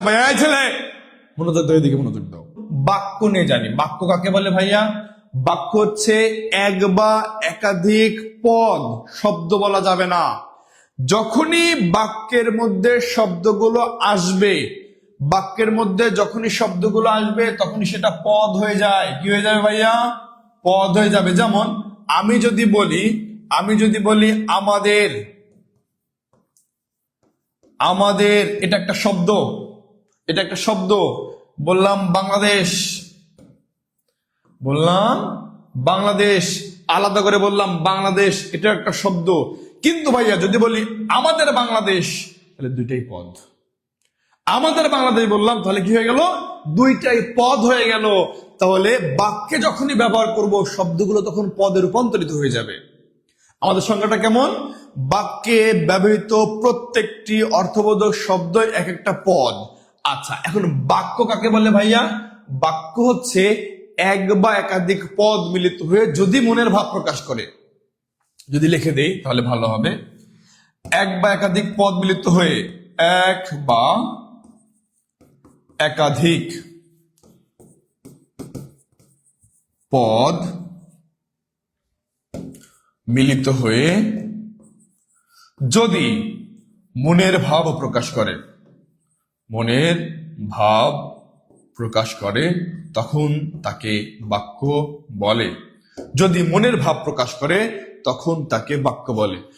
ভাইয়া ছেলে মনোযোগ দাও এদিকে মনোযোগ দাও। বাক্য নিয়ে জানি। বাক্য কাকে বলে ভাইয়া? বাক্য হচ্ছে এক বা একাধিক পদ শব্দ বলা যাবে না। যখনই বাক্যের মধ্যে শব্দগুলো আসবে বাক্যের মধ্যে যখনই শব্দগুলো আসবে তখনই সেটা পদ হয়ে যায়। কি হয়ে যাবে ভাইয়া? পদ হয়ে যাবে। যেমন আমি যদি বলি আমি যদি বলি আমাদের আমাদের এটা একটা শব্দ। এটা একটা শব্দ। বললাম বাংলাদেশ। বললাম বাংলাদেশ। আলাদা করে বললাম বাংলাদেশ। এটা একটা শব্দ। কিন্তু ভাইয়া, যদি বলি আমাদের বাংলাদেশ, তাহলে দুইটাই পদ। আমাদের বাংলাদেশ বললাম, তাহলে কি হয়ে গেল? দুইটাই পদ হয়ে গেল। তাহলে বাক্যে যখনই ব্যবহার করব, শব্দগুলো তখন পদে রূপান্তরিত হয়ে যাবে। আমাদের সংখ্যাটা কেমন? বাক্যে ব্যবহৃত প্রত্যেকটি অর্থবোধক শব্দ এক একটা পদ। আচ্ছা এখন বাক্য কাকে বলে ভাইয়া? বাক্য হচ্ছে এক বা একাধিক পদ মিলিত হয়ে যদি মনের ভাব প্রকাশ করে। যদি লিখে দেই, তাহলে ভালো হবে। এক বা একাধিক পদ মিলিত হয়ে এক বা একাধিক পদ মিলিত হয়ে যদি মনের ভাব প্রকাশ করে। মনের ভাব প্রকাশ করে, তখন তাকে বাক্য বলে। যদি মনের ভাব প্রকাশ করে, তখন তাকে বাক্য বলে।